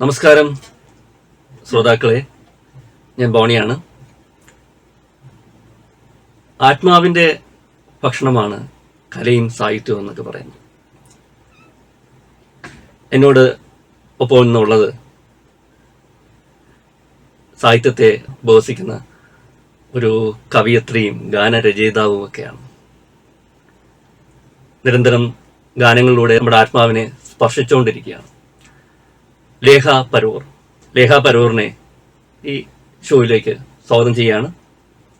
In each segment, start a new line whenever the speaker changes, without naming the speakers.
നമസ്കാരം ശ്രോതാക്കളെ. ഞാൻ ബോണിയാണ്. ആത്മാവിന്റെ ഭക്ഷണമാണ് കലയും സാഹിത്യവും എന്നൊക്കെ പറയുന്നത്. എന്നോട് ഒപ്പം എന്നുള്ളത് സാഹിത്യത്തെ ഉപവസിക്കുന്ന ഒരു കവിയത്രിയും ഗാനരചയിതാവും ഒക്കെയാണ്. നിരന്തരം ഗാനങ്ങളിലൂടെ നമ്മുടെ ആത്മാവിനെ സ്പർശിച്ചുകൊണ്ടിരിക്കുകയാണ്. ലേഖ പരൂർ. ലേഖ പരൂറിനെ ഈ ഷോയിലേക്ക് സ്വാഗതം ചെയ്യാണ്.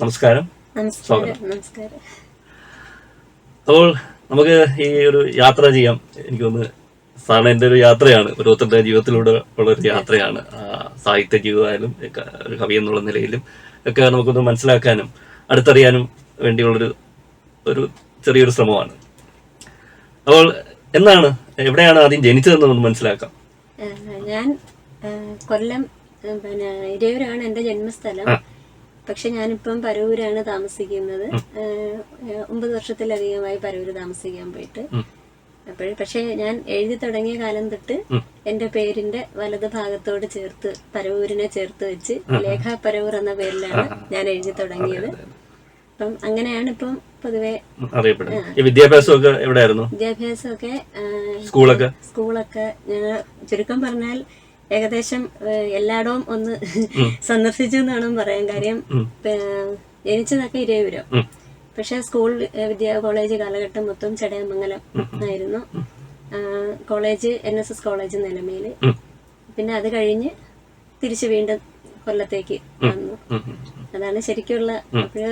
നമസ്കാരം.
സ്വാഗതം.
അപ്പോൾ നമുക്ക് ഈ ഒരു യാത്ര ചെയ്യാം. എനിക്കൊന്ന് സാറിന് എന്റെ ഒരു യാത്രയാണ്. ഓരോരുത്തരുടെ ജീവിതത്തിലൂടെ ഉള്ള ഒരു യാത്രയാണ്. സാഹിത്യ ജീവിതമായാലും ഒരു കവി എന്നുള്ള നിലയിലും ഒക്കെ നമുക്കൊന്ന് മനസ്സിലാക്കാനും അടുത്തറിയാനും വേണ്ടിയുള്ളൊരു ഒരു ചെറിയൊരു ശ്രമമാണ്. അപ്പോൾ എന്നാണ് എവിടെയാണ് ആദ്യം ജനിച്ചതെന്ന് ഒന്ന് മനസ്സിലാക്കാം.
ഞാൻ കൊല്ലം പിന്നെ ഇരയൂരാണ് എന്റെ ജന്മസ്ഥലം. പക്ഷെ ഞാനിപ്പം പരവൂരാണ് താമസിക്കുന്നത്. ഒമ്പത് വർഷത്തിലധികമായി പരവൂര് താമസിക്കാൻ പോയിട്ട്. അപ്പോൾ പക്ഷെ ഞാൻ എഴുതി തുടങ്ങിയ കാലം തൊട്ട് എന്റെ പേരിന്റെ വലത് ഭാഗത്തോട് ചേർത്ത് പരവൂരിനെ ചേർത്ത് വെച്ച് ലേഖ പരവൂർ എന്ന പേരിലാണ് ഞാൻ എഴുതി തുടങ്ങിയത്. അപ്പം അങ്ങനെയാണ് ഇപ്പം പൊതുവെ
അറിയപ്പെടുന്നത് വിദ്യാഭ്യാസമൊക്കെ എവിടെയായിരുന്നു?
വിദ്യാഭ്യാസമൊക്കെ
സ്കൂളൊക്കെ?
സ്കൂളൊക്കെ. ഞങ്ങൾ ചുരുക്കം പറഞ്ഞാൽ ഏകദേശം എല്ലായിടവും ഒന്ന് സന്ദർശിച്ചു എന്നാണ് പറയാൻ കാര്യം. ജനിച്ചതൊക്കെ ഇരയൂരം പക്ഷെ സ്കൂൾ വിദ്യാ കോളേജ് കാലഘട്ടം മൊത്തം ചടയമംഗലം ആയിരുന്നു. College N S S college Nilamel. പിന്നെ അത് കഴിഞ്ഞ് തിരിച്ചു വീണ്ടും കൊല്ലത്തേക്ക് വന്നു. അതാണ് ശരിക്കുള്ള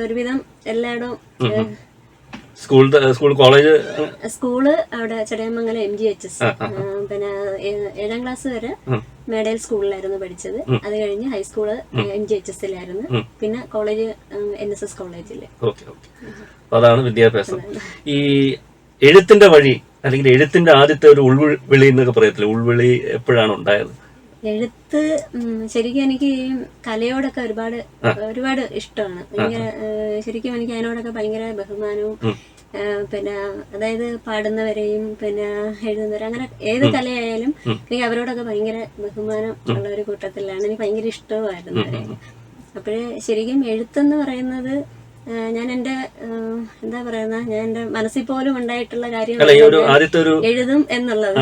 ഒരുവിധം എല്ലായിടവും
സ്കൂൾ സ്കൂൾ കോളേജ്
സ്കൂൾ അവിടെ Chadayamangalam M G H S. പിന്നെ ഏഴാം ക്ലാസ് വരെ മേഡൽ സ്കൂളിലായിരുന്നു പഠിച്ചത്. അത് കഴിഞ്ഞ് ഹൈസ്കൂൾ എം ജി എച്ച് എസിലായിരുന്നു പിന്നെ കോളേജ് എൻ എസ് എസ്
കോളേജിൽ. അതാണ് വിദ്യാഭ്യാസം. ഈ എഴുത്തിന്റെ വഴി അല്ലെങ്കിൽ എഴുത്തിന്റെ ആദ്യത്തെ ഒരു ഉൾവിളി എന്നൊക്കെ പറയത്തില്ല? ഉൾവിളി എപ്പോഴാണ് ഉണ്ടായത്?
എഴുത്ത് ശരിക്കും എനിക്ക് ഈ കലയോടൊക്കെ ഒരുപാട് ഒരുപാട് ഇഷ്ടമാണ്. ഭയങ്കര ശരിക്കും എനിക്ക് അതിനോടൊക്കെ ഭയങ്കര ബഹുമാനവും പിന്നെ അതായത് പാടുന്നവരെയും പിന്നെ എഴുതുന്നവരെയും അങ്ങനെ ഏത് കലയായാലും എനിക്ക് അവരോടൊക്കെ ഭയങ്കര ബഹുമാനം ഉള്ള ഒരു കൂട്ടത്തിലാണ്. എനിക്ക് ഭയങ്കര ഇഷ്ടവുമായിരുന്നു അവരെ. അപ്പോഴേ ശരിക്കും എഴുത്തെന്ന് പറയുന്നത് ഞാൻ എന്റെ എന്താ പറയുന്ന ഞാൻ എന്റെ മനസ്സിൽ പോലും ഉണ്ടായിട്ടുള്ള കാര്യം എഴുതും എന്നുള്ളത്.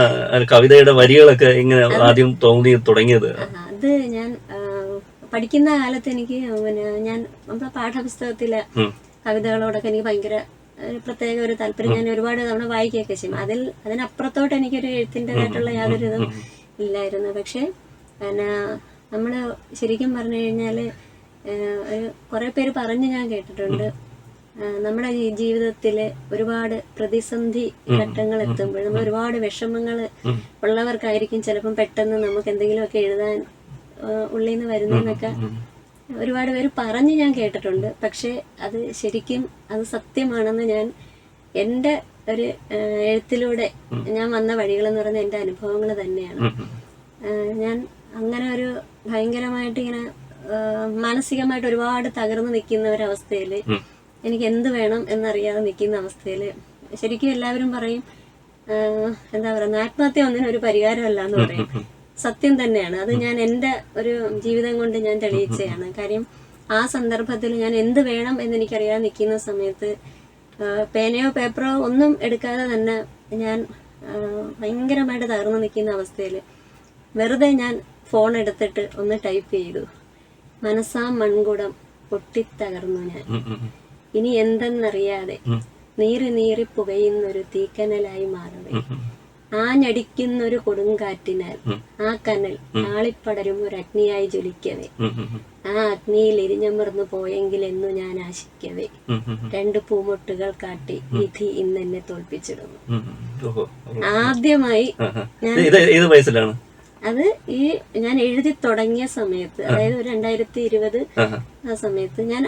കവിതയുടെ വരികളൊക്കെ ഇങ്ങനെ ആദ്യം തോന്നി തുടങ്ങിയത്.
അത് ഞാൻ പഠിക്കുന്ന കാലത്ത് എനിക്ക് പിന്നെ ഞാൻ നമ്മുടെ പാഠപുസ്തകത്തിലെ കവിതകളോടൊക്കെ എനിക്ക് ഭയങ്കര പ്രത്യേക ഒരു താല്പര്യം. ഞാൻ ഒരുപാട് തവണ വായിക്കുകയൊക്കെ ചെയ്യും. അതിൽ അതിനപ്പുറത്തോട്ട് എനിക്കൊരു എഴുത്തിന്റെതായിട്ടുള്ള യാതൊരു ഇതും ഇല്ലായിരുന്നു. പക്ഷേ പിന്നെ നമ്മൾ ശരിക്കും പറഞ്ഞു കഴിഞ്ഞാൽ ഒരു കുറേ പേര് പറഞ്ഞ് ഞാൻ കേട്ടിട്ടുണ്ട്. നമ്മുടെ ജീവിതത്തിൽ ജീവിതത്തിൽ ഒരുപാട് പ്രതിസന്ധി ഘട്ടങ്ങൾ എത്തുമ്പോൾ നമ്മൾ ഒരുപാട് വിഷമങ്ങൾ ഉള്ളവർക്കായിരിക്കും ചിലപ്പം പെട്ടെന്ന് നമുക്ക് എന്തെങ്കിലുമൊക്കെ എഴുതാൻ ഉള്ളിൽ നിന്ന് വരുന്നതെന്നൊക്കെ ഒരുപാട് പേര് പറഞ്ഞ് ഞാൻ കേട്ടിട്ടുണ്ട്. പക്ഷേ അത് ശരിക്കും അത് സത്യമാണെന്ന് ഞാൻ എന്റെ ഒരു എഴുത്തിലൂടെ ഞാൻ വന്ന വഴികളെന്ന് പറയുന്നത് എന്റെ അനുഭവങ്ങൾ തന്നെയാണ്. ഞാൻ അങ്ങനെ ഒരു ഭയങ്കരമായിട്ട് ഇങ്ങനെ മാനസികമായിട്ട് ഒരുപാട് തകർന്നു നിൽക്കുന്ന ഒരവസ്ഥയിൽ എനിക്ക് എന്ത് വേണം എന്നറിയാതെ നിൽക്കുന്ന അവസ്ഥയിൽ ശരിക്കും എല്ലാവരും പറയും എന്താ പറയുക ആത്മഹത്യ ഒന്നിനും ഒരു പരിഹാരമല്ല എന്ന് പറയും. സത്യം തന്നെയാണ്. അത് ഞാൻ എന്റെ ഒരു ജീവിതം കൊണ്ട് ഞാൻ തെളിയിച്ചതാണ്. കാര്യം ആ സന്ദർഭത്തിൽ ഞാൻ എന്ത് വേണം എന്ന് എനിക്കറിയാതെ നിൽക്കുന്ന സമയത്ത് പേനയോ പേപ്പറോ ഒന്നും എടുക്കാതെ തന്നെ ഞാൻ ഭയങ്കരമായിട്ട് തകർന്നു നിൽക്കുന്ന അവസ്ഥയിൽ വെറുതെ ഞാൻ ഫോൺ എടുത്തിട്ട് ഒന്ന് ടൈപ്പ് ചെയ്തു. മനസ്സാ മൺകുടം പൊട്ടിത്തകർന്നു ഞാൻ. ഇനി എന്തെന്നറിയാതെ നീറി നീറി പുകയുന്നൊരു തീക്കനലായി മാറവേ. ആഞ്ഞടിക്കുന്നൊരു കൊടുങ്കാറ്റിനാൽ ആ കനൽ ആളിപ്പടരും ഒരു അഗ്നിയായി ജ്വലിക്കവേ. ആ അഗ്നിയിൽ എരിഞ്ഞമർന്നു പോയെങ്കിൽ എന്നു ഞാൻ ആശിക്കവേ. രണ്ട് പൂമൊട്ടുകൾ കാട്ടി വിധി ഇന്നെന്നെ തോൽപ്പിച്ചിടുന്നു. ആദ്യമായി
ഏത് വയസ്സിലാണ്.
അത് ഈ ഞാൻ എഴുതി തുടങ്ങിയ സമയത്ത് അതായത് ഒരു രണ്ടായിരത്തി ഇരുപത്
ആ,
സമയത്ത് ഞാൻ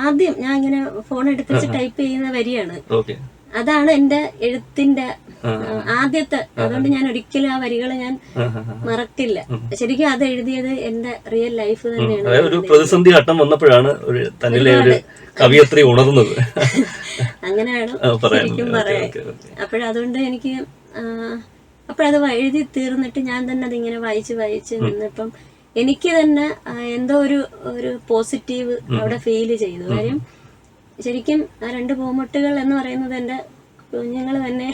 ആദ്യം ഞാൻ ഇങ്ങനെ ഫോൺ എടുത്തിച്ച് ടൈപ്പ് ചെയ്യുന്ന വരിയാണ്. അതാണ് എന്റെ എഴുത്തിന്റെ ആദ്യത്തെ. അതുകൊണ്ട് ഞാൻ ഒരിക്കലും ആ വരികൾ ഞാൻ. മറക്കില്ല. ശരിക്കും അത് എഴുതിയത് എന്റെ റിയൽ ലൈഫ് തന്നെയാണ്.
ഒരു പ്രതിസന്ധി ഘട്ടം വന്നപ്പോഴാണ് ഒരു തന്നിലെ ഒരു കവിയത്രി ഉണർന്നത്. അങ്ങനെയാണ്
ശരിക്കും
ഓക്കേ.
അപ്പോഴതുകൊണ്ട് എനിക്ക് അപ്പോഴത് എഴുതി തീർന്നിട്ട് ഞാൻ തന്നെ അതിങ്ങനെ വായിച്ച് വായിച്ച് നിന്നപ്പം എനിക്ക് തന്നെ എന്തോ ഒരു ഒരു പോസിറ്റീവ് അവിടെ ഫീൽ ചെയ്തു. കാര്യം ശരിക്കും ആ രണ്ട് പൂമുട്ടുകൾ എന്ന് പറയുന്നത് എന്റെ കുഞ്ഞുങ്ങൾ തന്നെ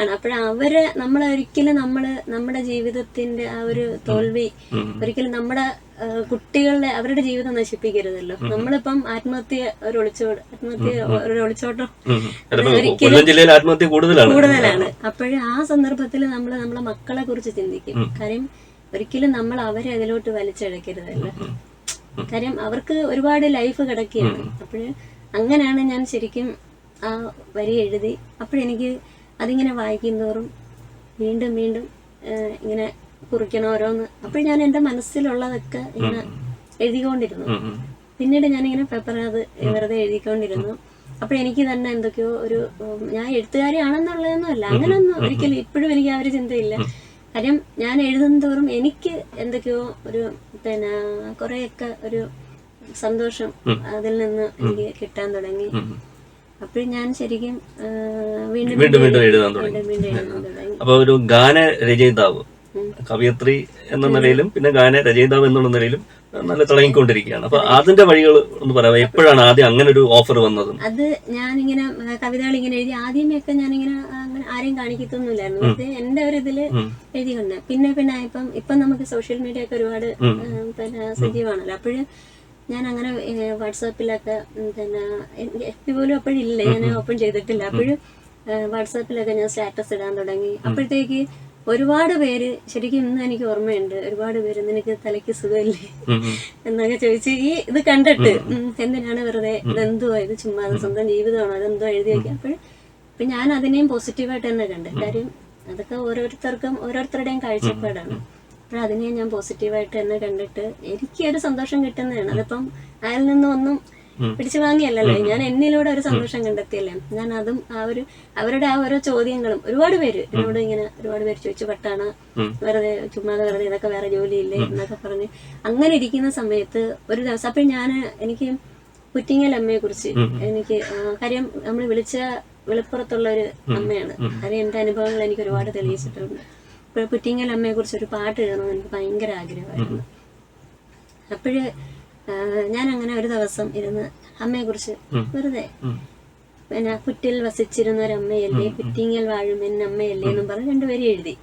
ആണ്. അപ്പോൾ അവർ നമ്മൾ ഒരിക്കലും നമ്മൾ നമ്മുടെ ജീവിതത്തിന്റെ ആ ഒരു തോൽവി ഒരിക്കലും നമ്മുടെ കുട്ടികളുടെ അവരുടെ ജീവിതം നശിപ്പിക്കരുതല്ലോ. നമ്മളിപ്പം ആത്മഹത്യ ഒരു ഒളിച്ചോട് ആത്മഹത്യ ഒരു ഒളിച്ചോട്ടം
ഒരിക്കലും ആത്മഹത്യ കൂടുതലാണ്.
അപ്പോഴും ആ സന്ദർഭത്തിൽ നമ്മൾ നമ്മളെ മക്കളെ കുറിച്ച് ചിന്തിക്കും. കാര്യം ഒരിക്കലും നമ്മൾ അവരെ അതിലോട്ട് വലിച്ചെടുക്കരുതല്ലോ കാര്യം അവർക്ക് ഒരുപാട് ലൈഫ് കിടക്കുകയാണ്. അപ്പോൾ അങ്ങനെയാണ് ഞാൻ ശരിക്കും ആ വരി എഴുതി അപ്പോഴെനിക്ക് അതിങ്ങനെ വായിക്കും തോറും വീണ്ടും വീണ്ടും ഇങ്ങനെ കുറിക്കണം ഓരോന്ന്. അപ്പോൾ ഞാൻ എന്റെ മനസ്സിലുള്ളതൊക്കെ ഇങ്ങനെ എഴുതിക്കൊണ്ടിരുന്നു. പിന്നീട് ഞാനിങ്ങനെ പേപ്പറിനകത്ത് വെറുതെ എഴുതിക്കൊണ്ടിരുന്നു. അപ്പോൾ എനിക്ക് തന്നെ എന്തൊക്കെയോ ഒരു ഞാൻ എഴുത്തുകാരിയാണെന്നുള്ളതൊന്നും അല്ല അങ്ങനെയൊന്നും ഒരിക്കലും ഇപ്പോഴും എനിക്ക് ആ ഒരു ചിന്തയില്ല. കാര്യം ഞാൻ എഴുതും തോറും എനിക്ക് എന്തൊക്കെയോ ഒരു പിന്നെ കുറേയൊക്കെ ഒരു സന്തോഷം അതിൽ നിന്ന് എനിക്ക് കിട്ടാൻ തുടങ്ങി. അപ്പോൾ ഞാൻ ശരിക്കും വീണ്ടും
വീണ്ടും വീണ്ടും എഴുതാൻ തുടങ്ങി.
വീണ്ടും വീണ്ടും എഴുതാൻ തുടങ്ങി.
അപ്പൊ ഒരു ഗാന രചയിതാവ് കവിയത്രി എന്ന നിലയിലും പിന്നെ ഗാന രചയിതാവ് എന്നുള്ള നിലയിലും നല്ല തിളങ്ങിക്കൊണ്ടിരിക്കുകയാണ്. അപ്പൊ അതിന്റെ വഴികൾ ഒന്ന് പറയാം എപ്പോഴാണ് ആദ്യം അങ്ങനെ ഒരു ഓഫർ വന്നത്?
അത് ഞാനിങ്ങനെ ഇങ്ങനെ കവിതകൾ ഇങ്ങനെ എഴുതി ആദ്യമൊക്കെ ഞാനിങ്ങനെ ഇങ്ങനെ അങ്ങനെ ആരെയും കാണിക്കത്തൊന്നുമില്ലായിരുന്നു. വെറുതെ എന്റെ ഒരു ഇതിൽ എഴുതി കൊണ്ട് പിന്നെ പിന്നെ ഇപ്പം ഇപ്പം നമുക്ക് സോഷ്യൽ മീഡിയ ഒക്കെ ഒരുപാട് പിന്നെ സജീവമാണല്ലോ. അപ്പോഴ് ഞാൻ അങ്ങനെ വാട്സാപ്പിലൊക്കെ പിന്നെ എഫ് പോലും അപ്പോഴില്ല ഞാൻ ഓപ്പൺ ചെയ്തിട്ടില്ല. അപ്പോഴും വാട്സാപ്പിലൊക്കെ ഞാൻ സ്റ്റാറ്റസ് ഇടാൻ തുടങ്ങി. അപ്പോഴത്തേക്ക് ഒരുപാട് പേര് ശരിക്കും ഇന്ന് എനിക്ക് ഓർമ്മയുണ്ട്. ഒരുപാട് പേര് നിനക്ക് തലയ്ക്ക് സുഖമില്ലേ. എന്നൊക്കെ ചോദിച്ച് ഈ ഇത് കണ്ടിട്ട് എന്തിനാണ് വെറുതെ ഇതെന്തോ ഇത് ചുമ്മാ സ്വന്തം ജീവിതമാണോ? അതെന്തോ എഴുതി വെക്കുക. അപ്പോൾ ഇപ്പൊ ഞാൻ അതിനെയും പോസിറ്റീവായിട്ട് തന്നെ കണ്ട്. കാര്യം അതൊക്കെ ഓരോരുത്തർക്കും ഓരോരുത്തരുടെയും കാഴ്ചപ്പാടാണ്. അപ്പോൾ അതിനെ ഞാൻ പോസിറ്റീവായിട്ട് തന്നെ കണ്ടിട്ട് എനിക്ക് ഒരു സന്തോഷം കിട്ടുന്നതാണ്. അതിപ്പം അയാൾ നിന്നും ഒന്നും പിടിച്ചു വാങ്ങിയല്ലല്ലോ. ഞാൻ എന്നിലൂടെ ഒരു സന്തോഷം കണ്ടെത്തിയല്ലേ? ഞാൻ അതും ആ ഒരു അവരുടെ ആ ഓരോ ചോദ്യങ്ങളും ഒരുപാട് പേര് എന്നോട് ഇങ്ങനെ ഒരുപാട് പേര് ചോദിച്ചു പെട്ടാണ് വെറുതെ ചുമ്മാതെ വെറുതെ ഇതൊക്കെ വേറെ ജോലിയില്ലേ? എന്നൊക്കെ പറഞ്ഞ് അങ്ങനെ ഇരിക്കുന്ന സമയത്ത് ഒരു ദിവസം അപ്പോൾ ഞാൻ എനിക്ക് പുറ്റിങ്ങൽ അമ്മയെ കുറിച്ച് എനിക്ക് കാര്യം നമ്മൾ വിളിച്ച വെളിപ്പുറത്തുള്ള ഒരു അമ്മയാണ്. അത് എന്റെ അനുഭവങ്ങൾ എനിക്ക് ഒരുപാട് തെളിയിച്ചിട്ടുണ്ട്. പുറ്റിങ്ങൽ അമ്മയെ കുറിച്ച് ഒരു പാട്ട് എഴുതണമെന്ന് എനിക്ക് ഭയങ്കര ആഗ്രഹമായിരുന്നു. അപ്പോഴ് ഞാൻ അങ്ങനെ ഒരു ദിവസം ഇരുന്ന് അമ്മയെ കുറിച്ച് വെറുതെ പിന്നെ പുറ്റിൽ വസിച്ചിരുന്ന ഒരു അമ്മയല്ലേ പുറ്റിങ്ങൽ വാഴും എൻ അമ്മയല്ലേ എന്നും പറഞ്ഞ് രണ്ടുപേരും എഴുതി.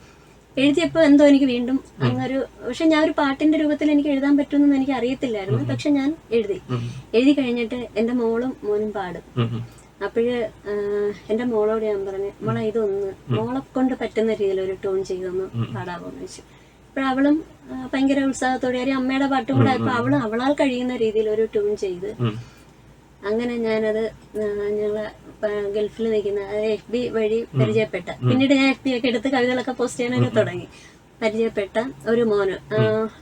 എഴുതിയപ്പോൾ എന്തോ എനിക്ക് വീണ്ടും അങ്ങൊരു പക്ഷെ ഞാൻ ഒരു പാട്ടിന്റെ രൂപത്തിൽ എനിക്ക് എഴുതാൻ പറ്റുമെന്ന് എനിക്ക് അറിയത്തില്ലായിരുന്നു പക്ഷെ ഞാൻ എഴുതി. എഴുതി കഴിഞ്ഞിട്ട് എന്റെ മോളും മോനും പാടും. അപ്പോഴ് എന്റെ മോളോട് ഞാൻ പറഞ്ഞു മോളെ ഇതൊന്ന് മോളെ കൊണ്ട് പറ്റുന്ന രീതിയിൽ ഒരു ട്യൂൺ ചെയ്തൊന്ന് പാടാവോന്ന് ചോദിച്ചു. അപ്പോൾ അവളും ഭയങ്കര ഉത്സാഹത്തോടെ ആയി അമ്മയുടെ പാട്ടും കൂടെ ആയപ്പോ അവളും അവളാൽ കഴിയുന്ന രീതിയിൽ ഒരു ട്യൂൺ ചെയ്ത് അങ്ങനെ ഞാനത് ഞങ്ങൾ ഗൾഫിൽ നിൽക്കുന്ന എഫ് ബി വഴി പരിചയപ്പെട്ട. പിന്നീട് ഞാൻ എഫ് ബി ഒക്കെ എടുത്ത് കവിതകളൊക്കെ പോസ്റ്റ് ചെയ്യാനൊക്കെ തുടങ്ങി. പരിചയപ്പെട്ട ഒരു മോന്.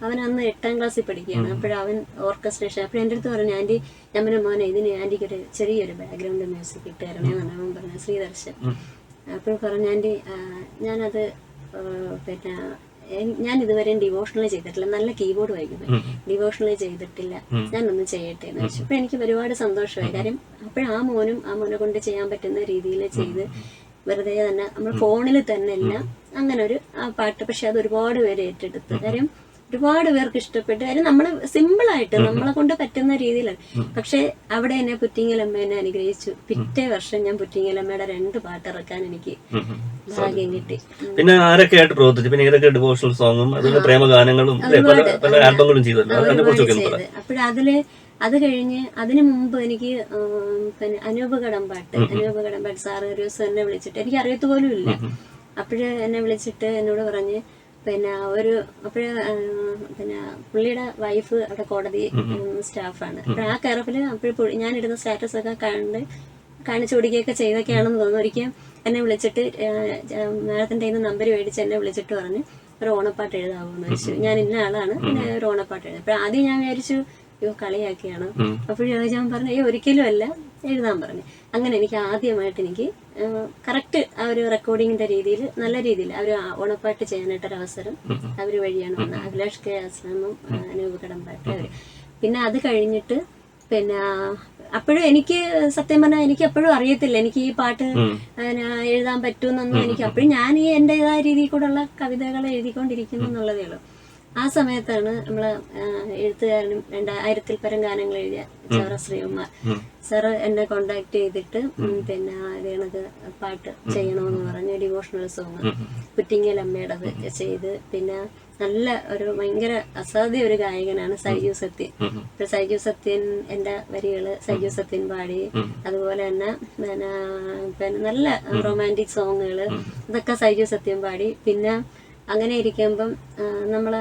അവൻ അന്ന് എട്ടാം ക്ലാസ്സിൽ പഠിക്കുകയാണ്. അപ്പോഴവൻ ഓർക്കസ്ട്രേഷൻ. അപ്പോൾ എന്റെ അടുത്ത് പറഞ്ഞു ആന്റി ഞാൻ പറഞ്ഞു മോനെ ഇതിന് ആന്റിക്ക് ഒരു ചെറിയൊരു ബാക്ക്ഗ്രൗണ്ട് മ്യൂസിക് ഇട്ട് തരണേ എന്ന് അവൻ പറഞ്ഞു ശ്രീദർശൻ. അപ്പോൾ പറഞ്ഞു ആന്റി ഞാനത് പിന്നെ ഞാൻ ഇതുവരെ ഡിവോഷണൽ ചെയ്തിട്ടില്ല. നല്ല കീബോർഡ് വായിക്കുന്നത് ഡിവോഷണൽ ചെയ്തിട്ടില്ല. ഞാനൊന്നും ചെയ്യട്ടെ എന്ന് വെച്ചു. അപ്പൊ എനിക്ക് ഒരുപാട് സന്തോഷമായി. കാര്യം അപ്പോഴാ ആ മോനും ആ മോനെ കൊണ്ട് ചെയ്യാൻ പറ്റുന്ന രീതിയിൽ ചെയ്ത് വെറുതെ തന്നെ നമ്മൾ ഫോണിൽ തന്നെ അല്ല അങ്ങനെ ഒരു പാട്ട് പക്ഷെ അത് ഒരുപാട് പേര് ഏറ്റെടുത്ത്. കാര്യം ഒരുപാട് പേർക്ക് ഇഷ്ടപ്പെട്ടു. കാര്യം നമ്മൾ സിമ്പിൾ ആയിട്ട് നമ്മളെ കൊണ്ട് പറ്റുന്ന രീതിയിലാണ് പക്ഷെ അവിടെ എന്നെ പുറ്റിങ്ങലമ്മ എന്നെ അനുഗ്രഹിച്ചു. പിറ്റേ വർഷം ഞാൻ പുറ്റിങ്ങലമ്മയുടെ രണ്ട് പാട്ട് ഇറക്കാൻ എനിക്ക്. ഭാഗ്യം കിട്ടി.
പിന്നെ ആരൊക്കെ ആയിട്ട് പ്രവർത്തിച്ചു? പിന്നെ ഏതൊക്കെ ഡിവോഷണൽ സോങ്ങും അതുപോലെ പ്രേമഗാനങ്ങളും പല ആൽബങ്ങളും ചെയ്തല്ലോ.
അപ്പോഴതിൽ അത് കഴിഞ്ഞ് അതിനു മുമ്പ് എനിക്ക് പിന്നെ അനൂപ് കടമ്പാട്ട് അനൂപ് കടമ്പാട്ട് സാറ് ഒരു ദിവസം എന്നെ വിളിച്ചിട്ട് എനിക്ക് അറിയത്ത് പോലും ഇല്ല. അപ്പോഴ് എന്നെ വിളിച്ചിട്ട് എന്നോട് പറഞ്ഞ് പിന്നെ ഒരു അപ്പോഴ് പിന്നെ പുള്ളിയുടെ വൈഫ് അവിടെ കോടതി സ്റ്റാഫാണ്. അപ്പോൾ ആ കയറപ്പിൽ അപ്പോഴും ഞാനിടുന്ന സ്റ്റാറ്റസ് ഒക്കെ കണ്ട് കാണിച്ചു കൊടുക്കുകയൊക്കെ ചെയ്തൊക്കെയാണെന്ന് തോന്നുന്നു. ഒരിക്കൽ എന്നെ വിളിച്ചിട്ട് മാഡത്തിന്റെ കയ്യിൽ നിന്ന് നമ്പർ മേടിച്ച് എന്നെ വിളിച്ചിട്ട് പറഞ്ഞ് ഒരു ഓണപ്പാട്ട് എഴുതാവുമെന്ന് ചോദിച്ചു ഞാൻ ഇന്ന ആളാണ് ഒരു ഓണപ്പാട്ട് എഴുതാം. അപ്പോൾ ആദ്യം ഞാൻ വിചാരിച്ചു അയ്യോ കളിയാക്കിയാണ്. അപ്പോഴും ഞാൻ പറഞ്ഞു അയ്യോ ഒരിക്കലും അല്ല എഴുതാൻ പറഞ്ഞു. അങ്ങനെ എനിക്ക് ആദ്യമായിട്ട് എനിക്ക് കറക്റ്റ് ആ ഒരു റെക്കോർഡിങ്ങിന്റെ രീതിയിൽ നല്ല രീതിയിൽ അവർ ഓണപ്പാട്ട് ചെയ്യാനായിട്ടൊരു അവസരം അവർ വഴിയാണ് വന്നത്. അഭിലാഷ് കെ ആശ്രമം അനൂപ് കടമ്പാട്ട് അവർ പിന്നെ അത് കഴിഞ്ഞിട്ട് പിന്നെ അപ്പോഴും എനിക്ക് സത്യം പറഞ്ഞാൽ എനിക്ക് എപ്പോഴും അറിയത്തില്ല. എനിക്ക് ഈ പാട്ട് എഴുതാൻ പറ്റുമെന്നൊന്നും എനിക്ക് അപ്പോഴും ഞാൻ ഈ എന്റെതായ രീതിയിൽ കൂടെയുള്ള കവിതകൾ എഴുതിക്കൊണ്ടിരിക്കുന്നു എന്നുള്ളതേ ഉള്ളൂ. ആ സമയത്താണ് നമ്മളെ എഴുത്തുകാരനും രണ്ടായിരത്തിൽ പരം ഗാനങ്ങൾ എഴുതിയ ചവറ ശ്രീകുമാർ.
സാർ
സാറ് എന്നെ കോണ്ടാക്ട് ചെയ്തിട്ട് പിന്നെ അതേണത് പാട്ട് ചെയ്യണമെന്ന് പറഞ്ഞ് ഡിവോഷണൽ സോങ് കുറ്റിങ്ങൽ അമ്മയുടേത് ചെയ്ത് പിന്നെ നല്ല ഒരു ഭയങ്കര അസാധ്യ ഒരു ഗായകനാണ് സൈജു സത്യൻ. ഇപ്പൊ സൈജു സത്യൻ എന്റെ വരികൾ സൈജു സത്യൻ പാടി അതുപോലെ തന്നെ പിന്നെ പിന്നെ നല്ല റൊമാന്റിക് സോങ്ങുകൾ ഇതൊക്കെ സൈജു സത്യൻ പാടി. പിന്നെ അങ്ങനെ ഇരിക്കുമ്പം നമ്മൾ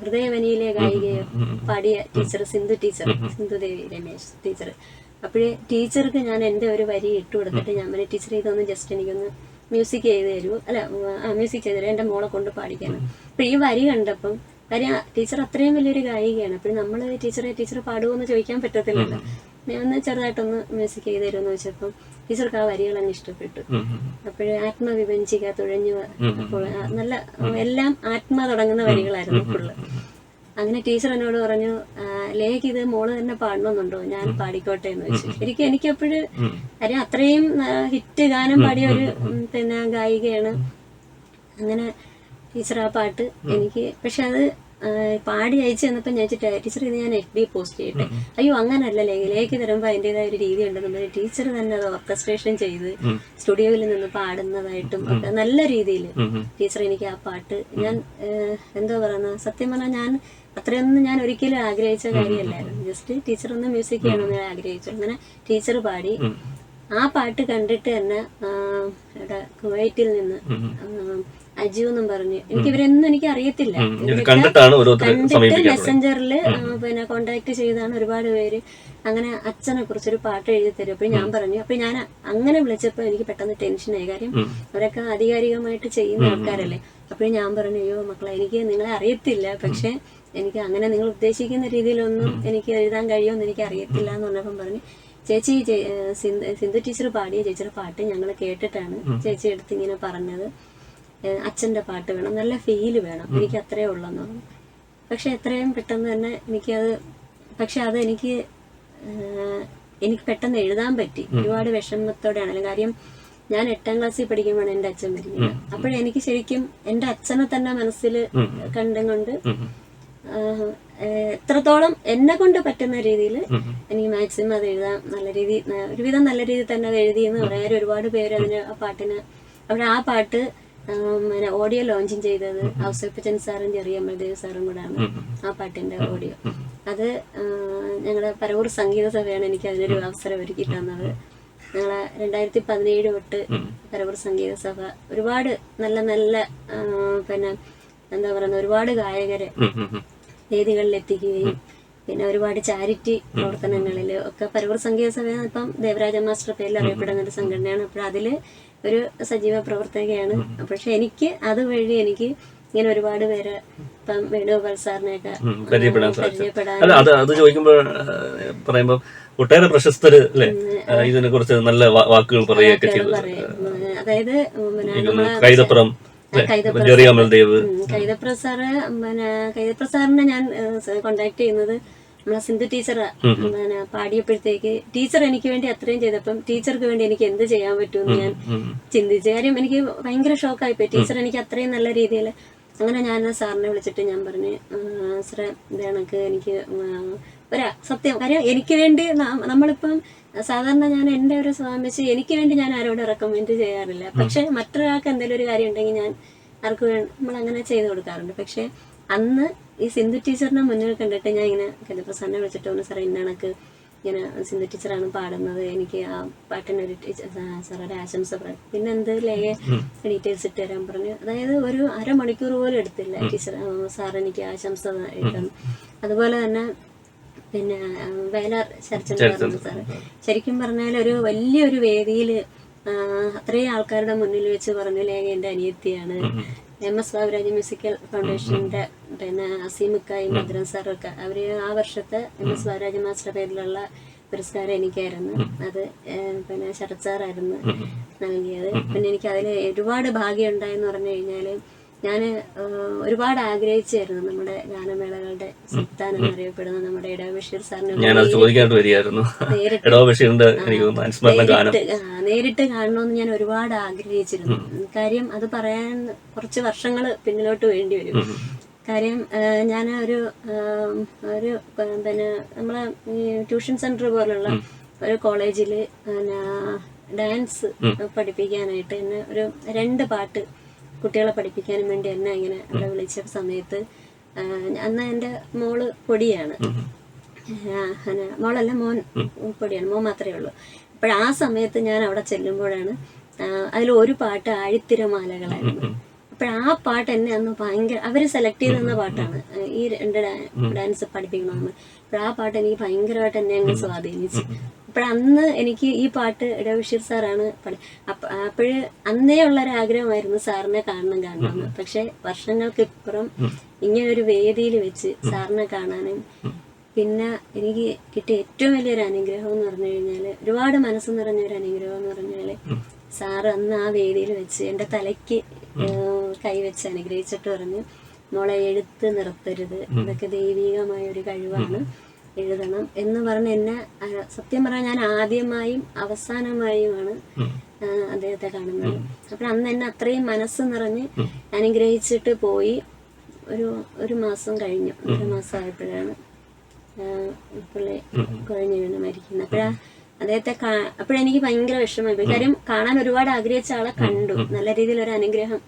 ഹൃദയവനിയിലെ ഗായികയോ പാടിയ teacher Sindhu teacher Sindhudevi Ramesh teacher അപ്പോഴേ ടീച്ചർക്ക് ഞാൻ എന്റെ ഒരു വരി ഇട്ട് കൊടുത്തിട്ട് ഞാൻ പറഞ്ഞു ടീച്ചർ ഇതൊന്ന് ജസ്റ്റ് എനിക്കൊന്ന് മ്യൂസിക് ചെയ്ത് തരൂ. അല്ല മ്യൂസിക് ചെയ്ത് തരൂ എന്റെ മോളെ കൊണ്ട് പാടിക്കാനും അപ്പൊ ഈ വരി കണ്ടപ്പം കാര്യം ടീച്ചർ അത്രയും വലിയൊരു ഗായികയാണ്. അപ്പോൾ നമ്മൾ ടീച്ചറെ ടീച്ചർ പാടുമോന്ന് ചോദിക്കാൻ പറ്റത്തില്ലല്ലോ. ഒന്ന് ചെറുതായിട്ടൊന്ന് മ്യൂസിക് ചെയ്ത് തരുമെന്ന് വെച്ചപ്പം ടീച്ചർക്ക് ആ വരികൾ അങ്ങ് ഇഷ്ടപ്പെട്ടു. അപ്പോഴേ ആത്മവിഭജിക്ക തുഴഞ്ഞു അപ്പോൾ നല്ല എല്ലാം ആത്മ തുടങ്ങുന്ന വരികളായിരുന്നു ഫുള്ള്. അങ്ങനെ ടീച്ചർ എന്നോട് പറഞ്ഞു "ആ, ലേക്ക് ഇത് മോൾ തന്നെ പാടണമെന്നുണ്ടോ? ഞാൻ പാടിക്കോട്ടെ എന്ന് വെച്ചു എനിക്ക് എനിക്കപ്പോഴ് കാര്യം അത്രയും ഹിറ്റ് ഗാനം പാടിയ ഒരു പിന്നെ ഗായികയാണ്. അങ്ങനെ ടീച്ചർ ആ പാട്ട് എനിക്ക് പക്ഷെ അത് പാടി അയച്ചു തന്നപ്പോൾ ഞാൻ ടീച്ചർ ഇത് ഞാൻ എഫ് ബി പോസ്റ്റ് ചെയ്യട്ടെ. അയ്യോ അങ്ങനല്ല. ലേക്ക് ലേക്ക് തരുമ്പോൾ അതിന്റെതായ ഒരു രീതി ഉണ്ടെന്നുണ്ടെങ്കിൽ ടീച്ചർ തന്നെ അത് ഓർക്കസ്ട്രേഷൻ ചെയ്ത് സ്റ്റുഡിയോയിൽ നിന്ന് പാടുന്നതായിട്ടും ഒക്കെ നല്ല രീതിയിൽ ടീച്ചർ എനിക്ക് ആ പാട്ട് ഞാൻ എന്തോ പറയുന്നത് സത്യം പറഞ്ഞാൽ ഞാൻ അത്രയൊന്നും ഞാൻ ഒരിക്കലും ആഗ്രഹിച്ച കാര്യമല്ലായിരുന്നു. ജസ്റ്റ് ടീച്ചർ ഒന്ന് മ്യൂസിക് ചെയ്യണമെന്ന് ഞാൻ ആഗ്രഹിച്ചു. അങ്ങനെ ടീച്ചർ പാടി. ആ പാട്ട് കണ്ടിട്ട് തന്നെ ഇവിടെ കുവൈറ്റിൽ നിന്ന് അജു എന്നും പറഞ്ഞു എനിക്ക് ഇവരൊന്നും എനിക്ക് അറിയത്തില്ല. കണ്ടിട്ട് മെസ്സഞ്ചറിൽ പിന്നെ കോണ്ടാക്ട് ചെയ്താണ് ഒരുപാട് പേര്. അങ്ങനെ അച്ഛനെ കുറിച്ചൊരു പാട്ട് എഴുതി തരും. അപ്പൊ ഞാൻ പറഞ്ഞു അപ്പൊ ഞാൻ അങ്ങനെ വിളിച്ചപ്പോ എനിക്ക് പെട്ടെന്ന് ടെൻഷനായി കാര്യം അവരൊക്കെ ആധികാരികമായിട്ട് ചെയ്യുന്ന ആൾക്കാരല്ലേ. അപ്പോൾ ഞാൻ പറഞ്ഞു അയ്യോ മക്കളെ എനിക്ക് നിങ്ങളെ അറിയത്തില്ല. പക്ഷെ എനിക്ക് അങ്ങനെ നിങ്ങൾ ഉദ്ദേശിക്കുന്ന രീതിയിലൊന്നും എനിക്ക് എഴുതാൻ കഴിയുമെന്ന് എനിക്ക് അറിയത്തില്ല എന്ന് പറഞ്ഞപ്പം പറഞ്ഞു ചേച്ചി സിന്ധു ടീച്ചർ പാടിയ ചേച്ചിയുടെ പാട്ട് ഞങ്ങൾ കേട്ടിട്ടാണ് ചേച്ചി എടുത്ത് ഇങ്ങനെ പറഞ്ഞത്. ഏഹ് അച്ഛന്റെ പാട്ട് വേണം. നല്ല ഫീൽ വേണം. എനിക്ക് അത്രേ ഉള്ളെന്ന് പറഞ്ഞു. പക്ഷെ എത്രയും പെട്ടെന്ന് തന്നെ എനിക്കത് പക്ഷെ അത് എനിക്ക് എനിക്ക് പെട്ടെന്ന് എഴുതാൻ പറ്റി. ഒരുപാട് വിഷമത്തോടെയാണെങ്കിലും കാര്യം ഞാൻ എട്ടാം ക്ലാസ്സിൽ പഠിക്കുമ്പോൾ എന്റെ അച്ഛൻ മരിക്കുന്നത് അപ്പോഴെനിക്ക് ശരിക്കും എന്റെ അച്ഛനെ തന്നെ മനസ്സിൽ കണ്ടും കൊണ്ട് എത്രത്തോളം എന്നെ കൊണ്ട് പറ്റുന്ന രീതിയിൽ എനിക്ക് മാക്സിമം അത് എഴുതാൻ നല്ല രീതി ഒരുവിധം നല്ല രീതിയിൽ തന്നെ അത് എഴുതിയെന്ന് പറയാൻ ഒരുപാട് പേര് അതിന് ആ പാട്ടിന് അവിടെ ആ പാട്ട് പിന്നെ ഓഡിയോ ലോഞ്ചിങ് ചെയ്തത് ഔസഫച്ചൻ സാറും ചെറിയ അമൽദേവ് സാറും കൂടാണ്. ആ പാട്ടിന്റെ ഓഡിയോ അത് ഞങ്ങളുടെ പരവൂർ സംഗീത സഭയാണ് എനിക്ക് അതിനൊരു അവസരം ഒരുക്കി തന്നത്. ഞങ്ങളെ രണ്ടായിരത്തി പതിനേഴ് തൊട്ട് പരവൂർ സംഗീത സഭ ഒരുപാട് നല്ല നല്ല പിന്നെ എന്താ പറയുന്ന ഒരുപാട് ഗായകരെ. വേദികളിൽ എത്തിക്കുകയും പിന്നെ ഒരുപാട് ചാരിറ്റി പ്രവർത്തനങ്ങളിൽ ഒക്കെ പരവൂർ സംഗീത സഭ ഇപ്പം ദേവരാജ മാസ്റ്റർ പേരിൽ അറിയപ്പെടുന്ന ഒരു സംഘടനയാണ്. അപ്പോൾ അതിൽ ഒരു സജീവ പ്രവർത്തകയാണ്. പക്ഷെ എനിക്ക് അതുവഴി എനിക്ക് ഇങ്ങനെ ഒരുപാട് പേര് ഇപ്പം വേണുഗോപാൽ സാറിനെയൊക്കെ
പരിചയപ്പെടാൻ അല്ല അത് അത് ചോദിക്കുമ്പോൾ പറയുമ്പോൾ ഒട്ടേറെ പ്രശസ്തര് അല്ലെ? ഇതിനെ കുറിച്ച് നല്ല വാക്കുകൾ പറയുകയൊക്കെ ചെയ്തു.
അതായത്
കൈതപ്പുറം അല്ലെ?
കൈതപ്ര
ജെറി അമൽദേവ്
ഉം, പിന്നെ കൈതപ്രസാറിനെ ഞാൻ കോണ്ടാക്ട് ചെയ്യുന്നത് നമ്മളെ സിന്ധു ടീച്ചർ പിന്നെ പാടിയപ്പോഴത്തേക്ക് ടീച്ചർ എനിക്ക് വേണ്ടി അത്രയും ചെയ്തപ്പം ടീച്ചർക്ക് വേണ്ടി എനിക്ക് എന്ത് ചെയ്യാൻ പറ്റുമെന്ന് ഞാൻ. ചിന്തിച്ചു. കാര്യം എനിക്ക് ഭയങ്കര ഷോക്കായി പോയി ടീച്ചർ എനിക്ക് അത്രയും നല്ല രീതിയിൽ അങ്ങനെ ഞാൻ സാറിനെ വിളിച്ചിട്ട് ഞാൻ പറഞ്ഞു സാറേ ഇത് എനിക്ക് ഒരാ സത്യം. കാര്യം എനിക്ക് വേണ്ടി നമ്മളിപ്പം സാധാരണ ഞാൻ എന്റെ ഒരു സ്വഭാവം വെച്ച് എനിക്ക് വേണ്ടി ഞാൻ ആരോടും റെക്കമെൻഡ് ചെയ്യാറില്ല. പക്ഷെ മറ്റൊരാൾക്ക് എന്തെങ്കിലും ഒരു കാര്യം ഉണ്ടെങ്കിൽ ഞാൻ ആർക്ക് വേണം നമ്മൾ അങ്ങനെ ചെയ്തു കൊടുക്കാറുണ്ട്. പക്ഷെ അന്ന് ഈ സിന്ധു ടീച്ചറിനെ മുന്നിൽ കണ്ടിട്ട് ഞാൻ ഇങ്ങനെ കലിപ്രസാറിനെ വിളിച്ചിട്ട് ഒന്ന് സാറേ ഇന്നണക്ക് ഇങ്ങനെ സിന്ധു ടീച്ചറാണ് പാടുന്നത്. എനിക്ക് ആ പാട്ടിനൊരു ടീച്ചർ സാറുടെ ആശംസ പറയും. പിന്നെ എന്ത് ലേയെ ഡീറ്റെയിൽസ് ഇട്ട് തരാൻ പറഞ്ഞു. അതായത് ഒരു അരമണിക്കൂർ പോലും എടുത്തില്ല ടീച്ചർ സാർ എനിക്ക് ആശംസ ഇട്ടു അതുപോലെ തന്നെ പിന്നെ വയലാർ സാറ്. ശരിക്കും പറഞ്ഞാൽ ഒരു വലിയൊരു വേദിയിൽ അത്രയും ആൾക്കാരുടെ മുന്നിൽ വെച്ച് പറഞ്ഞു ലേഖ എന്റെ അനിയത്തിയാണ്. എം എസ് ബാബുരാജ് മ്യൂസിക്കൽ ഫൗണ്ടേഷന്റെ പിന്നെ അസീമിക്കായി മധുരൻ സാറൊക്കെ. അവർ ആ വർഷത്തെ എം എസ് ബാബുരാജ് മാസ്റ്റർ പേരിലുള്ള പുരസ്കാരം എനിക്കായിരുന്നു. അത് പിന്നെ ശരത് സാറായിരുന്നു നൽകിയത്. പിന്നെ എനിക്ക് അതിൽ ഒരുപാട് ഭാഗ്യം ഉണ്ടായെന്ന് പറഞ്ഞു കഴിഞ്ഞാൽ ഞാൻ ഒരുപാട് ആഗ്രഹിച്ചായിരുന്നു നമ്മുടെ ഗാനമേളകളുടെ സുൽത്താൻ എന്നറിയപ്പെടുന്ന നമ്മുടെ ഇട ബഷീർ സാറിനെ നേരിട്ട് കാണണമെന്ന് ഞാൻ ഒരുപാട് ആഗ്രഹിച്ചിരുന്നു. കാര്യം അത് പറയാൻ കുറച്ച് വർഷങ്ങൾ പിന്നിലോട്ട് വേണ്ടി വരും. കാര്യം ഞാൻ ഒരു ഒരു പിന്നെ നമ്മളെ ട്യൂഷൻ സെന്റർ പോലുള്ള ഒരു കോളേജിൽ ഡാൻസ് പഠിപ്പിക്കാനായിട്ട് എന്നെ ഒരു രണ്ട് പാട്ട് കുട്ടികളെ പഠിപ്പിക്കാനും വേണ്ടി എന്നെ ഇങ്ങനെ അവിടെ വിളിച്ച സമയത്ത് അന്ന് എന്റെ മോൾ പൊടിയാണ്. മോളല്ല മോൻ പൊടിയാണ് മോൻ മാത്രമേ ഉള്ളൂ. അപ്പോൾ ആ സമയത്ത് ഞാൻ അവിടെ ചെല്ലുമ്പോഴാണ് അതിൽ ഒരു പാട്ട് ആഴിത്തിരമാലകളായിരുന്നു. അപ്പോൾ ആ പാട്ട് എന്നെ അന്ന് ഭയങ്കര അവർ സെലക്ട് ചെയ്ത് പാട്ടാണ്. ഈ രണ്ട് ഡാൻസ് പഠിപ്പിക്കണമെന്ന്. അപ്പോൾ ആ പാട്ട് എനിക്ക് ഭയങ്കരമായിട്ട് എന്നെ അങ്ങ് സ്വാധീനിച്ചു. അപ്പോൾ അന്ന് എനിക്ക് ഈ പാട്ട് ഇടബഷീർ സാറാണ് പഠി അപ്പം അപ്പോഴ് അന്നേ ഉള്ള ഒരു ആഗ്രഹമായിരുന്നു സാറിനെ കാണണം കാണണം. പക്ഷെ വർഷങ്ങൾക്കിപ്പുറം ഇങ്ങനെ ഒരു വേദിയിൽ വെച്ച് സാറിനെ കാണാനും പിന്നെ എനിക്ക് കിട്ടിയ ഏറ്റവും വലിയൊരു അനുഗ്രഹം എന്ന് പറഞ്ഞു കഴിഞ്ഞാൽ ഒരുപാട് മനസ്സ് നിറഞ്ഞ ഒരു അനുഗ്രഹം എന്ന് പറഞ്ഞാൽ സാറ് അന്ന് ആ വേദിയിൽ വെച്ച് എന്റെ തലയ്ക്ക് കൈവച്ച് അനുഗ്രഹിച്ചിട്ട് പറഞ്ഞു മോളെ എഴുത്ത് നിർത്തരുത്. ഇതൊക്കെ ദൈവികമായ ഒരു കഴിവാണ് എഴുതണം എന്ന് പറഞ്ഞ് എന്നെ സത്യം പറഞ്ഞാൽ ഞാൻ ആദ്യമായും അവസാനമായുമാണ് അദ്ദേഹത്തെ കാണുന്നത്. അപ്പോൾ അന്ന് എന്നെ അത്രയും മനസ്സ് നിറഞ്ഞ് അനുഗ്രഹിച്ചിട്ട് പോയി ഒരു ഒരു മാസം കഴിഞ്ഞു. ഒരു മാസം ആയപ്പോഴാണ് പുള്ളി കുഴഞ്ഞു വീണ് മരിക്കുന്നത്. അപ്പോഴാ അദ്ദേഹത്തെ അപ്പോഴെനിക്ക് ഭയങ്കര വിഷമമായി കാര്യം കാണാൻ ഒരുപാട് ആഗ്രഹിച്ച ആളെ കണ്ടു. നല്ല രീതിയിൽ ഒരു അനുഗ്രഹം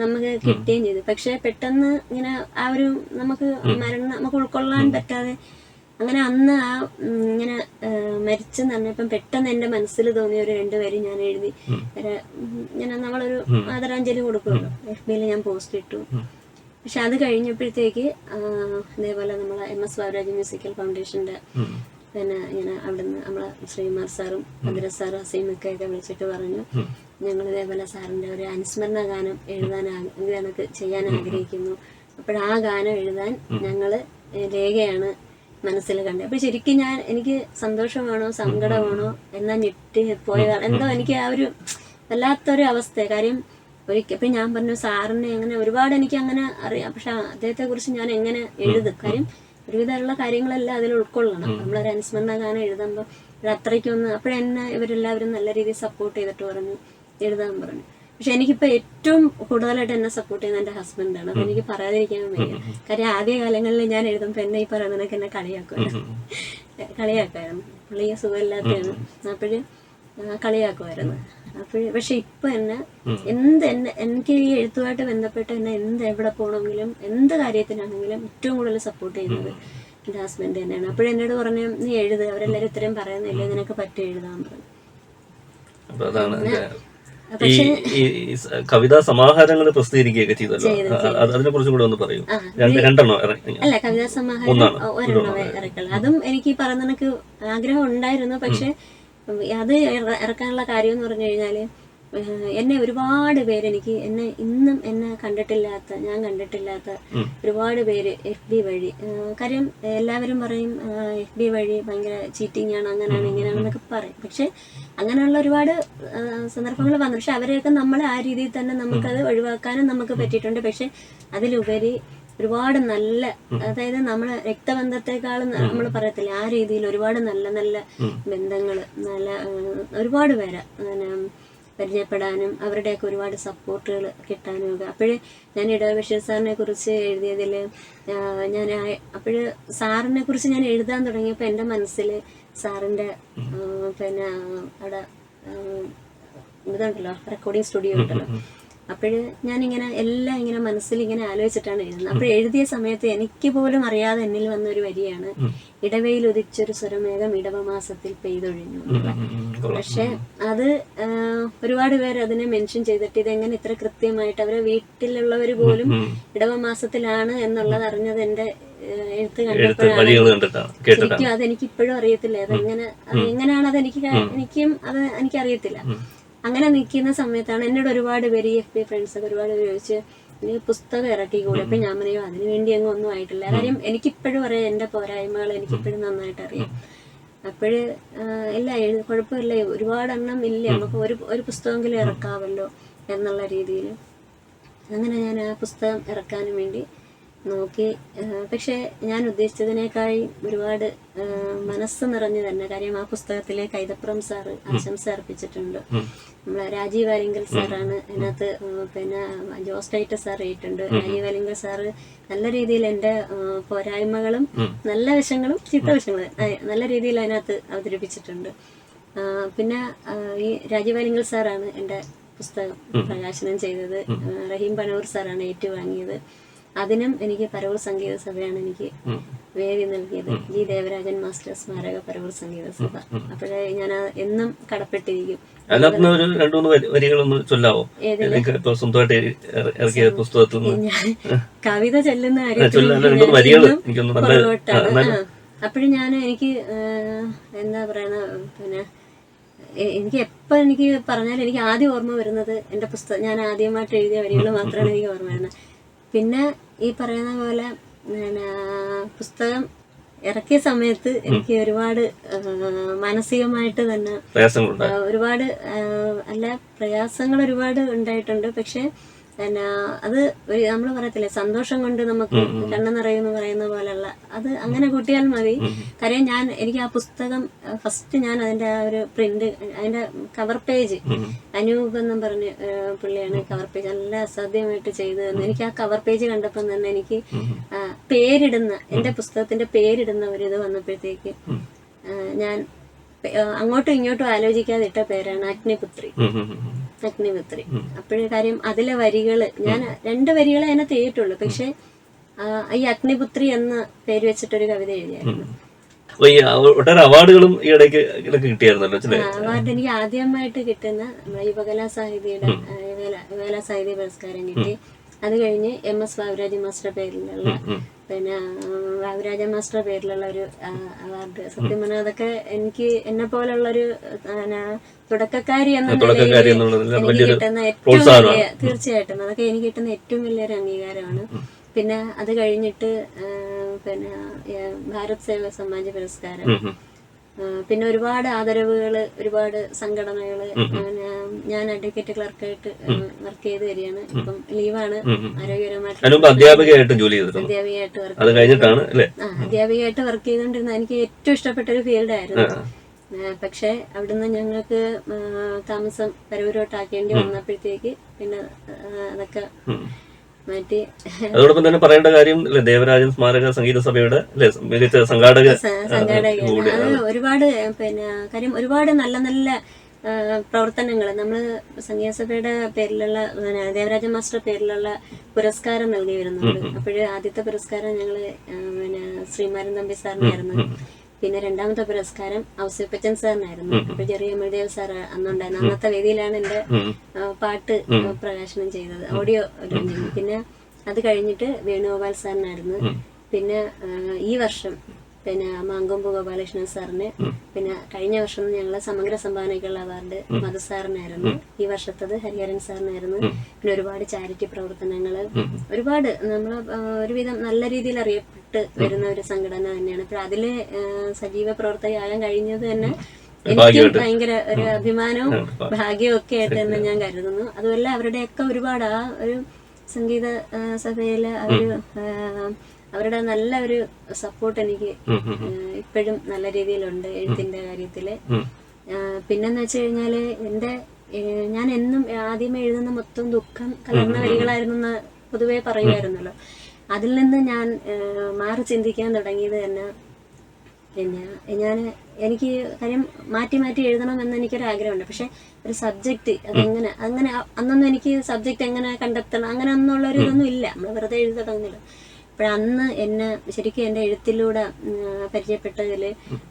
നമുക്ക് കിട്ടുകയും ചെയ്തു. പക്ഷെ പെട്ടെന്ന് ഇങ്ങനെ ആ ഒരു നമുക്ക് മരണം നമുക്ക് ഉൾക്കൊള്ളാൻ പറ്റാതെ അങ്ങനെ അന്ന് ആ ഇങ്ങനെ മരിച്ചെന്ന് പറഞ്ഞപ്പം പെട്ടെന്ന് എന്റെ മനസ്സിൽ തോന്നിയ ഒരു രണ്ടുപേരും ഞാൻ എഴുതി. ഇങ്ങനെ നമ്മളൊരു ആദരാഞ്ജലി കൊടുക്കുമല്ലോ. എഫ് ബിയിൽ ഞാൻ പോസ്റ്റ് ഇട്ടു. പക്ഷെ അത് കഴിഞ്ഞപ്പോഴത്തേക്ക് അതേപോലെ ഇതേപോലെ നമ്മളെ എം എസ് ബാബുരാജ് മ്യൂസിക്കൽ ഫൗണ്ടേഷന്റെ പിന്നെ ഇങ്ങനെ അവിടുന്ന് നമ്മളെ ശ്രീമാർ സാറും ഭദ്ര സാറും അസീമൊക്കെ ഒക്കെ വിളിച്ചിട്ട് പറഞ്ഞു ഞങ്ങൾ ഇതേപോലെ സാറിന്റെ ഒരു അനുസ്മരണ ഗാനം എഴുതാൻ ഞങ്ങൾക്ക് ചെയ്യാൻ ആഗ്രഹിക്കുന്നു. അപ്പോഴാ ഗാനം എഴുതാൻ ഞങ്ങൾ രേഖയാണ് മനസ്സിൽ കണ്ടത് അപ്പൊ ശരിക്കും ഞാൻ എനിക്ക് സന്തോഷമാണോ സങ്കടമാണോ എന്നാ ഞെട്ടി പോയതാണ്. എന്തോ എനിക്ക് ആ ഒരു വല്ലാത്തൊരു അവസ്ഥ കാര്യം ഒരിക്കൽ ഇപ്പൊ ഞാൻ പറഞ്ഞു സാറിനെ അങ്ങനെ ഒരുപാട് എനിക്ക് അങ്ങനെ അറിയാം. പക്ഷെ അദ്ദേഹത്തെ കുറിച്ച് ഞാൻ എങ്ങനെ എഴുതും? കാര്യം ഒരുവിധമുള്ള കാര്യങ്ങളെല്ലാം അതിൽ ഉൾക്കൊള്ളണം. നമ്മളൊരു അനുസ്മരണ ഗാനം എഴുതുമ്പോൾ അത്രയ്ക്കൊന്ന് അപ്പോഴെന്നെ ഇവരെല്ലാവരും നല്ല രീതിയിൽ സപ്പോർട്ട് ചെയ്തിട്ട് പറഞ്ഞു എഴുതാൻ പറഞ്ഞു. പക്ഷെ എനിക്കിപ്പോ ഏറ്റവും കൂടുതലായിട്ട് എന്നെ സപ്പോർട്ട് ചെയ്യുന്ന എന്റെ ഹസ്ബൻഡാണ് അപ്പൊ എനിക്ക് പറയാതിരിക്കാൻ വയ്യ. കാര്യം ആദ്യ കാലങ്ങളിൽ ഞാൻ എഴുതുമ്പോ എന്നെ ഈ പറയുന്നതൊക്കെ എന്നെ കളിയാക്കുമായിരുന്നു കളിയാക്കുമായിരുന്നു പുള്ളി സുഖമില്ലാത്തതാണ് അപ്പോഴ് കളിയാക്കുമായിരുന്നു അപ്പോഴ് പക്ഷെ ഇപ്പൊ എന്നെ എന്ത് എന്നെ എനിക്ക് ഈ എഴുത്തുമായിട്ട് ബന്ധപ്പെട്ട് എന്നെ എന്ത് എവിടെ പോകണമെങ്കിലും എന്ത് കാര്യത്തിനാണെങ്കിലും ഏറ്റവും കൂടുതൽ സപ്പോർട്ട് ചെയ്യുന്നത് എന്റെ ഹസ്ബൻഡ് തന്നെയാണ്. അപ്പോഴും എന്നോട് പറഞ്ഞു നീ എഴുത്. അവരെല്ലാരും ഇത്രയും പറയുന്നില്ല? നിനക്ക് പറ്റി എഴുതാൻ പറഞ്ഞു.
ഈ കവിതാ സമാഹാരങ്ങൾ പ്രസിദ്ധീകരിക്കുകയൊക്കെ ചെയ്തല്ലോ. അതിനെ കുറിച്ച് കൂടെ ഒന്ന് പറയൂ. രണ്ടെണ്ണോ
അല്ല കവിതാ സമാഹാരം ഒരെണ്ണമേ ഇറക്കുള്ളൂ. അതും എനിക്ക് പറയുന്ന ആഗ്രഹം ഉണ്ടായിരുന്നു. പക്ഷെ അത് ഇറ- ഇറക്കാനുള്ള കാര്യം എന്ന് പറഞ്ഞു കഴിഞ്ഞാൽ എന്നെ ഒരുപാട് പേര് എനിക്ക് എന്നെ ഇന്നും എന്നെ കണ്ടിട്ടില്ലാത്ത ഞാൻ കണ്ടിട്ടില്ലാത്ത ഒരുപാട് പേര് എഫ് ബി വഴി. കാര്യം എല്ലാവരും പറയും എഫ് ബി വഴി ഭയങ്കര ചീറ്റിംഗ് ആണ് അങ്ങനെയാണ് ഇങ്ങനെയാണെന്നൊക്കെ പറയും. പക്ഷെ അങ്ങനെയുള്ള ഒരുപാട് സന്ദർഭങ്ങൾ വന്നു. പക്ഷെ അവരെയൊക്കെ നമ്മൾ ആ രീതിയിൽ തന്നെ നമുക്കത് ഒഴിവാക്കാനും നമുക്ക് പറ്റിയിട്ടുണ്ട്. പക്ഷെ അതിലുപരി ഒരുപാട് നല്ല അതായത് നമ്മളെ രക്തബന്ധത്തെക്കാളും നമ്മൾ പറയത്തില്ല ആ രീതിയിൽ ഒരുപാട് നല്ല നല്ല ബന്ധങ്ങൾ നല്ല ഒരുപാട് പേരാ. പരിചയപ്പെടാനും അവരുടെയൊക്കെ ഒരുപാട് സപ്പോർട്ടുകൾ കിട്ടാനും ഒക്കെ അപ്പോഴേ ഞാൻ ഇട ബഷീർ സാറിനെ കുറിച്ച് എഴുതിയതിൽ ഞാൻ അപ്പോഴ് സാറിനെ കുറിച്ച് ഞാൻ എഴുതാൻ തുടങ്ങിയപ്പോൾ എന്റെ മനസ്സിൽ സാറിന്റെ പിന്നെ അവിടെ ഇതുണ്ടല്ലോ റെക്കോർഡിംഗ് സ്റ്റുഡിയോ ഉണ്ടല്ലോ. അപ്പോഴ് ഞാനിങ്ങനെ എല്ലാം ഇങ്ങനെ മനസ്സിൽ ഇങ്ങനെ ആലോചിച്ചിട്ടാണ് എഴുതുന്നത്. അപ്പോൾ എഴുതിയ സമയത്ത് എനിക്ക് പോലും അറിയാതെ എന്നിൽ വന്ന ഒരു വരിയാണ് ഇടവയിൽ ഉദിച്ചൊരു സ്വരമേഘം ഇടവമാസത്തിൽ പെയ്തൊഴിഞ്ഞു. പക്ഷെ അത് ഒരുപാട് പേര് അതിനെ മെൻഷൻ ചെയ്തിട്ട് ഇതെങ്ങനെ ഇത്ര കൃത്യമായിട്ട് അവരെ വീട്ടിലുള്ളവർ പോലും ഇടവമാസത്തിലാണ് എന്നുള്ളത് അറിഞ്ഞത് എന്റെ എഴുത്ത് കണ്ടപ്പോഴാണ്. ശരിക്കും അതെനിക്ക് ഇപ്പോഴും അറിയത്തില്ല. അതെങ്ങനെ എങ്ങനെയാണ് അത് എനിക്ക് എനിക്കും അത് എനിക്കറിയത്തില്ല. അങ്ങനെ നിൽക്കുന്ന സമയത്താണ് എന്നോട് ഒരുപാട് പേര് ഈ എഫ് ബി ഫ്രണ്ട്സ് ഒക്കെ ഒരുപാട് പേര് ചോദിച്ച് ഇനി പുസ്തകം ഇറക്കിക്കൂടെ അപ്പൊ ഞാൻ പറയും അതിനു വേണ്ടി അങ്ങ് ഒന്നും ആയിട്ടില്ല. കാര്യം എനിക്കിപ്പോഴും അറിയാം എന്റെ പോരായ്മകൾ എനിക്കിപ്പോഴും നന്നായിട്ട് അറിയാം അപ്പോഴ് ഇല്ല എഴുതി കുഴപ്പമില്ല. ഒരുപാട് എണ്ണം ഇല്ല നമുക്ക് ഒരു ഒരു പുസ്തകമെങ്കിലും ഇറക്കാമല്ലോ എന്നുള്ള രീതിയിൽ അങ്ങനെ ഞാൻ ആ പുസ്തകം ഇറക്കാനും വേണ്ടി നോക്കി. പക്ഷേ ഞാൻ ഉദ്ദേശിച്ചതിനേക്കാൾ ഒരുപാട് മനസ്സ് നിറഞ്ഞു തന്നെ കാര്യം ആ പുസ്തകത്തിലെ കൈതപ്പുറം സാറ് ആശംസ അർപ്പിച്ചിട്ടുണ്ട്. നമ്മളെ രാജീവ് വാലിങ്കൽ സാറാണ് അതിനകത്ത് പിന്നെ ജോസ് ടൈറ്റ സാർ ചെയ്തിട്ടുണ്ട് രാജീവ് വാലിങ്കൽ സാറ് നല്ല രീതിയിൽ എന്റെ പോരായ്മകളും നല്ല വശങ്ങളും ചിത്തവശങ്ങളും നല്ല രീതിയിൽ അതിനകത്ത് അവതരിപ്പിച്ചിട്ടുണ്ട്. പിന്നെ ഈ രാജീവ് വാലിങ്കൽ സാറാണ് എന്റെ പുസ്തകം പ്രകാശനം ചെയ്തത്. റഹീം പനൂർ സാറാണ് ഏറ്റുവാങ്ങിയത്. അതിനും എനിക്ക് പരവൂർ സംഗീത സഭയാണ് എനിക്ക് വേദി നൽകിയത്. ജി ദേവരാജൻ മാസ്റ്റർ സ്മാരക പരവൂർ സംഗീത സഭ. അപ്പോഴേ ഞാൻ എന്നും കടപ്പെട്ടിരിക്കും. കവിത ചെല്ലുന്ന പുറകോട്ടാണ് അപ്പോഴും ഞാൻ എനിക്ക് എന്താ പറയണ പിന്നെ എനിക്ക് എപ്പോൾ എനിക്ക് പറഞ്ഞാൽ എനിക്ക് ആദ്യം ഓർമ്മ വരുന്നത് എന്റെ പുസ്തകം ഞാൻ ആദ്യമായിട്ട് എഴുതിയ വരികൾ മാത്രമാണ് എനിക്ക് ഓർമ്മ വരുന്നത്. പിന്നെ ഈ പറയുന്ന പോലെ പുസ്തകം ഇറക്കിയ സമയത്ത് എനിക്ക് ഒരുപാട് മാനസികമായിട്ട് തന്നെ ഒരുപാട് അല്ല പ്രയാസങ്ങൾ ഒരുപാട് ഉണ്ടായിട്ടുണ്ട്. പക്ഷെ പിന്നെ അത് നമ്മൾ പറയത്തില്ലേ സന്തോഷം കൊണ്ട് നമുക്ക് കണ്ണു നിറയുമെന്ന് പറയുന്ന പോലെയുള്ള അത് അങ്ങനെ കൂട്ടിയാൽ മതി. കാര്യം ഞാൻ എനിക്ക് ആ പുസ്തകം ഫസ്റ്റ് ഞാൻ അതിന്റെ ആ ഒരു പ്രിന്റ് അതിന്റെ കവർ പേജ് അനൂപ് എന്നും പറഞ്ഞ് പുള്ളിയാണ് കവർ പേജ് നല്ല അസാധ്യമായിട്ട് ചെയ്തു തന്നെ എനിക്ക് ആ കവർ പേജ് കണ്ടപ്പോൾ തന്നെ എനിക്ക് പേരിടുന്ന എന്റെ പുസ്തകത്തിന്റെ പേരിടുന്ന ഒരു ഇത് വന്നപ്പോഴത്തേക്ക് ഞാൻ അങ്ങോട്ടും ഇങ്ങോട്ടും ആലോചിക്കാതെ ഇട്ട പേരാണ് അഗ്നിപുത്രി. അഗ്നിപുത്രി അപ്പോഴേ കാര്യം അതിലെ വരികൾ ഞാൻ രണ്ട് വരികളെ അതിനകത്ത് എഴുതിയിട്ടുള്ളൂ പക്ഷെ ഈ അഗ്നിപുത്രി എന്ന പേര് വെച്ചിട്ടൊരു കവിത എഴുതിയായിരുന്നു.
ഒട്ടേറെ അവാർഡുകളും ഈ ഇടയ്ക്ക് കിട്ടിയായിരുന്നല്ലോ
അവാർഡ് എനിക്ക് ആദ്യമായിട്ട് കിട്ടുന്ന നമ്മുടെ യുവകലാ സാഹിതിയുടെ യുവകലാ- യുവകലാ സാഹിത്യ പുരസ്കാരം കിട്ടി. അത് കഴിഞ്ഞ് എം എസ് ബാബുരാജ് മാസ്റ്റർ പേരിലുള്ള പിന്നെ ബാബുരാജ മാസ്റ്റർ പേരിലുള്ള ഒരു അവാർഡ്. സത്യം പറഞ്ഞാൽ അതൊക്കെ എനിക്ക് എന്നെ പോലുള്ള ഒരു തുടക്കക്കാരി എന്ന എനിക്ക് കിട്ടുന്ന ഏറ്റവും വലിയ തീർച്ചയായിട്ടും. അതൊക്കെ എനിക്ക് കിട്ടുന്ന ഏറ്റവും വലിയൊരു അംഗീകാരമാണ്. പിന്നെ അത് കഴിഞ്ഞിട്ട് പിന്നെ ഭാരത് സേവ സമാജ് പുരസ്കാരം. പിന്നെ ഒരുപാട് ആദരവുകൾ ഒരുപാട് സംഘടനകൾ ഞാൻ അഡ്വക്കേറ്റ് ക്ലർക്കായിട്ട് വർക്ക് ചെയ്ത് വരികയാണ്. ഇപ്പം ലീവാണ് ആരോഗ്യപരമായിട്ട്
അധ്യാപികയായിട്ട് ജോലി
അധ്യാപികയായിട്ട് വർക്ക് അധ്യാപികയായിട്ട് വർക്ക് ചെയ്തുകൊണ്ടിരുന്ന എനിക്ക് ഏറ്റവും ഇഷ്ടപ്പെട്ട ഒരു ഫീൽഡ് ആയിരുന്നു. പക്ഷെ അവിടുന്ന് ഞങ്ങൾക്ക് താമസം പരവൂരോട്ടാക്കേണ്ടി വന്നപ്പോഴത്തേക്ക് പിന്നെ അതൊക്കെ
അതോടൊപ്പം തന്നെ പറയേണ്ട കാര്യം ദേവരാജൻ സ്മാരക സംഗീത സഭയുടെ മികച്ച സംഘാടക
ഒരുപാട് പിന്നെ കാര്യം ഒരുപാട് നല്ല നല്ല പ്രവർത്തനങ്ങൾ നമ്മൾ സംഗീതസഭയുടെ പേരിലുള്ള ദേവരാജൻ ദേവരാജ മാസ്റ്റർ പേരിലുള്ള പുരസ്കാരം നൽകി വരുന്നുണ്ട് അപ്പോഴ് ആദ്യത്തെ പുരസ്കാരം ഞങ്ങൾ പിന്നെ ശ്രീമാരൻ തമ്പി സാറിനായിരുന്നു പിന്നെ രണ്ടാമത്തെ പുരസ്കാരം ഔസേപ്പച്ചൻ സാറിനായിരുന്നു. അപ്പൊ ചെറിയ അമൃദേവ് സാർ അന്നുണ്ടായിരുന്നു അന്നത്തെ വേദിയിലാണ് എന്റെ പാട്ട് പ്രകാശനം ചെയ്തത്. ഓഡിയോ പിന്നെ അത് കഴിഞ്ഞിട്ട് വേണുഗോപാൽ സാറിനായിരുന്നു. പിന്നെ ഈ വർഷം പിന്നെ മാങ്കൊമ്പ് ഗോപാലകൃഷ്ണൻ സാറിന്. പിന്നെ കഴിഞ്ഞ വർഷം ഞങ്ങളെ സമഗ്ര സംഭാവനയ്ക്കുള്ള അവാർഡ് മധു സാറിനായിരുന്നു. ഈ വർഷത്തത് ഹരിഹരൻ സാറിനായിരുന്നു. പിന്നെ ഒരുപാട് ചാരിറ്റി പ്രവർത്തനങ്ങൾ. ഒരുപാട് നമ്മൾ ഒരുവിധം നല്ല രീതിയിൽ അറിയപ്പെട്ട് വരുന്ന ഒരു സംഘടന തന്നെയാണ്. അപ്പൊ അതിൽ സജീവ പ്രവർത്തകയാകാൻ കഴിഞ്ഞത് തന്നെ എനിക്ക് ഭയങ്കര ഒരു അഭിമാനവും ഭാഗ്യവും ഒക്കെ ആയിട്ട് തന്നെ ഞാൻ കരുതുന്നു. അതുമല്ല അവരുടെയൊക്കെ ഒരുപാട് ആ ഒരു സംഗീത സഭയിലെ ആ ഒരു അവരുടെ നല്ല ഒരു സപ്പോർട്ട് എനിക്ക് ഇപ്പോഴും നല്ല രീതിയിലുണ്ട് എഴുത്തിന്റെ കാര്യത്തിൽ. പിന്നെന്ന് വെച്ച് കഴിഞ്ഞാൽ എന്റെ ഞാൻ എന്നും ആദ്യമേ എഴുതുന്ന മൊത്തം ദുഃഖം കലർന്ന വരികളായിരുന്നു എന്ന് പൊതുവെ പറയുമായിരുന്നല്ലോ. അതിൽ നിന്ന് ഞാൻ മാറി ചിന്തിക്കാൻ തുടങ്ങിയത് തന്നെ പിന്നെ ഞാൻ എനിക്ക് കാര്യം മാറ്റി മാറ്റി എഴുതണം എന്ന് എനിക്കൊരു ആഗ്രഹമുണ്ട്. പക്ഷെ ഒരു സബ്ജക്റ്റ് അതെങ്ങനെ അങ്ങനെ അന്നൊന്നും എനിക്ക് സബ്ജക്റ്റ് എങ്ങനെ കണ്ടെത്തണം അങ്ങനെ ഒന്നുള്ള ഒരു ഇതൊന്നും ഇല്ല. നമ്മൾ വെറുതെ എഴുതി തുടങ്ങുന്നില്ല. അപ്പോഴന്ന് എന്നെ ശരിക്കും എന്റെ എഴുത്തിലൂടെ പരിചയപ്പെട്ടതിൽ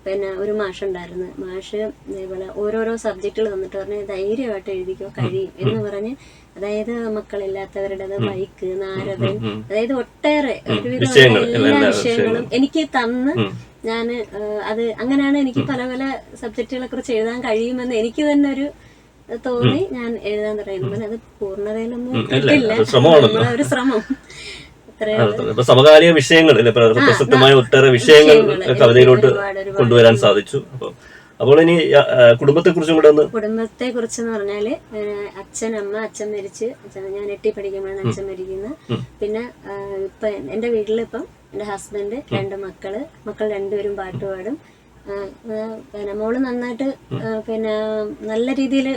പിന്നെ ഒരു മാഷുണ്ടായിരുന്നു. മാഷ് ഇതേപോലെ ഓരോരോ സബ്ജക്റ്റുകൾ തന്നിട്ട് പറഞ്ഞ് ധൈര്യമായിട്ട് എഴുതിക്കോ കഴിയും എന്ന് പറഞ്ഞ് അതായത് മക്കളില്ലാത്തവരുടേത് ബൈക്ക് നാരദൻ അതായത് ഒട്ടേറെ ഒരുവിധം എല്ലാ വിഷയങ്ങളും എനിക്ക് തന്ന് ഞാൻ അത് അങ്ങനെയാണ് എനിക്ക് പല പല സബ്ജക്റ്റുകളെ കുറിച്ച് എഴുതാൻ കഴിയുമെന്ന് എനിക്ക് തന്നെ ഒരു തോന്നി ഞാൻ എഴുതാൻ തുടങ്ങി. അത് പൂർണതയിലൊന്നും ഒരു ശ്രമം.
ഇപ്പൊ സമകാലിക വിഷയങ്ങൾ പ്രസക്തമായ ഒട്ടേറെ വിഷയങ്ങൾ കവിതയിലോട്ട് കൊണ്ടുവരാൻ സാധിച്ചു. അപ്പൊ അപ്പോൾ ഇനി കുടുംബത്തെ കുറിച്ചും കൂടെ ഒന്ന്
കുടുംബത്തെ കുറിച്ചെന്ന് പറഞ്ഞാൽ അച്ഛൻ അമ്മ അച്ഛൻ മരിച്ച് ഞാൻ എട്ടി പഠിക്കുമ്പോഴാണ് അച്ഛൻ മരിക്കുന്നത്. പിന്നെ ഇപ്പൊ എന്റെ വീട്ടിലിപ്പം എന്റെ ഹസ്ബൻഡ് രണ്ട് മക്കൾ മക്കൾ രണ്ടുപേരും പാട്ട് പാടും. പിന്നെ മോൾ നന്നായിട്ട് പിന്നെ നല്ല രീതിയിൽ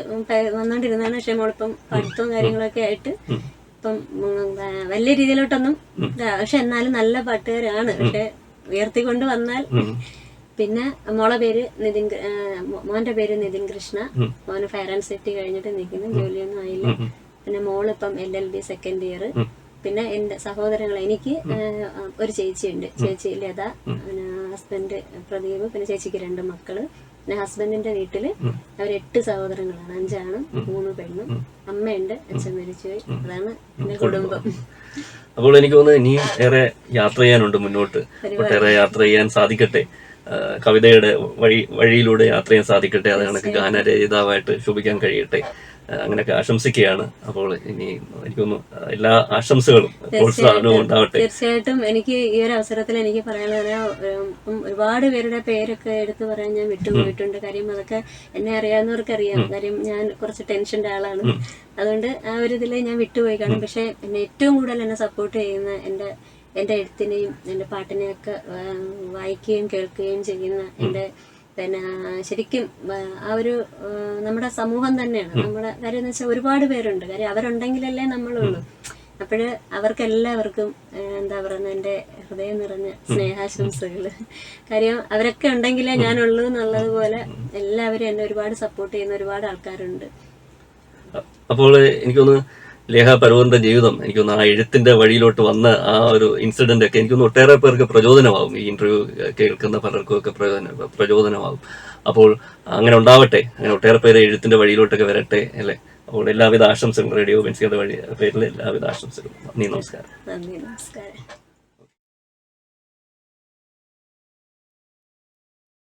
വന്നോണ്ടിരുന്നാണ് പക്ഷെ മോളിപ്പം പഠിത്തവും കാര്യങ്ങളൊക്കെ ആയിട്ട് ഇപ്പം വലിയ രീതിയിലോട്ടൊന്നും പക്ഷെ എന്നാലും നല്ല പാട്ടുകാരാണ്. പക്ഷെ ഉയർത്തിക്കൊണ്ട് വന്നാൽ പിന്നെ മോളെ പേര് നിതിൻ മോന്റെ പേര് നിതിൻ കൃഷ്ണ. മോന് ഫയർ ആൻഡ് സേഫ്റ്റി കഴിഞ്ഞിട്ട് നിൽക്കുന്നു ജോലിയൊന്നും ആയില്ല. പിന്നെ മോളിപ്പം L L B second year പിന്നെ എന്റെ സഹോദരങ്ങൾ എനിക്ക് ഒരു ചേച്ചിയുണ്ട്. ചേച്ചി ലത പിന്നെ ഹസ്ബൻഡ് പ്രദീപ് പിന്നെ ചേച്ചിക്ക് രണ്ട് മക്കൾ. പിന്നെ ഹസ്ബൻഡിന്റെ വീട്ടിൽ അവർ എട്ട് സഹോദരങ്ങളാണ്. അഞ്ചാണ് മൂന്ന് പെണ്ണും. അമ്മയുണ്ട് അച്ഛൻ മരിച്ചുപോയി. അതാണ് എന്റെ കുടുംബം.
അപ്പോൾ എനിക്ക് തോന്നുന്നു ഇനിയും ഏറെ യാത്ര ചെയ്യാനുണ്ട് മുന്നോട്ട്. ഒട്ടേറെ യാത്ര ചെയ്യാൻ സാധിക്കട്ടെ. കവിതയുടെ വഴി വഴിയിലൂടെ യാത്ര ചെയ്യാൻ സാധിക്കട്ടെ. അത് കണക്ക് ഗാനരചയിതാവായിട്ട് ശോഭിക്കാൻ കഴിയട്ടെ. അങ്ങനെയൊക്കെ ആശംസിക്കുകയാണ്. അപ്പോൾ ഇനി എനിക്കൊന്ന് എല്ലാ ആശംസകളും പ്രോത്സാഹനവും ഉണ്ടാവട്ടെ.
തീർച്ചയായിട്ടും എനിക്ക് ഈ ഒരു അവസരത്തിൽ എനിക്ക് പറയാനുള്ള ഒരുപാട് പേരുടെ പേരൊക്കെ എടുത്തു പറയാൻ ഞാൻ വിട്ടുപോയിട്ടുണ്ട്. കാര്യം അതൊക്കെ എന്നെ അറിയാവുന്നവർക്ക് അറിയാം കാര്യം ഞാൻ കുറച്ച് ടെൻഷന്റെ ആളാണ്. അതുകൊണ്ട് ആ ഒരു ഇതിൽ ഞാൻ വിട്ടുപോയി. കാണും പക്ഷെ എന്നെ ഏറ്റവും കൂടുതൽ എന്നെ സപ്പോർട്ട് ചെയ്യുന്ന എന്റെ എന്റെ എഴുത്തിനെയും എന്റെ പാട്ടിനെയൊക്കെ വായിക്കുകയും കേൾക്കുകയും ചെയ്യുന്ന എന്റെ പിന്നെ ശരിക്കും ആ, ഒരു നമ്മുടെ സമൂഹം തന്നെയാണ്. നമ്മുടെ കാര്യം എന്ന് വെച്ചാൽ ഒരുപാട് പേരുണ്ട്. കാര്യം അവരുണ്ടെങ്കിലല്ലേ നമ്മളുള്ളൂ. അപ്പോഴ് അവർക്കെല്ലാവർക്കും എന്താ പറയുന്നത് എന്റെ ഹൃദയം നിറഞ്ഞ സ്നേഹാശംസകൾ കാര്യം അവരൊക്കെ ഉണ്ടെങ്കിലേ ഞാനുള്ളൂ എന്നുള്ളതുപോലെ എല്ലാവരും എന്നെ ഒരുപാട് സപ്പോർട്ട് ചെയ്യുന്ന ഒരുപാട് ആൾക്കാരുണ്ട്.
അപ്പോൾ എനിക്കൊന്ന് ലേഖ പരോറിന്റെ ജീവിതം. എനിക്കൊന്ന് ആ എഴുത്തിന്റെ വഴിയിലോട്ട് വന്ന ആ ഒരു ഇൻസിഡന്റ് ഒക്കെ എനിക്കൊന്ന് ഒട്ടേറെ പേർക്ക് പ്രചോദനമാകും ഈ ഇന്റർവ്യൂ കേൾക്കുന്ന പലർക്കും ഒക്കെ പ്രയോജന- പ്രചോദനമാകും അപ്പോൾ അങ്ങനെ ഉണ്ടാവട്ടെ. അങ്ങനെ ഒട്ടേറെ പേര് എഴുത്തിന്റെ വഴിയിലോട്ടൊക്കെ വരട്ടെ അല്ലേ? അപ്പോൾ എല്ലാവിധ ആശംസകളും റേഡിയോ ബെൻസിയുടെ വഴി പേരിൽ എല്ലാവിധ ആശംസകളും. നന്ദി നമസ്കാരം.
നന്ദി നമസ്കാരം.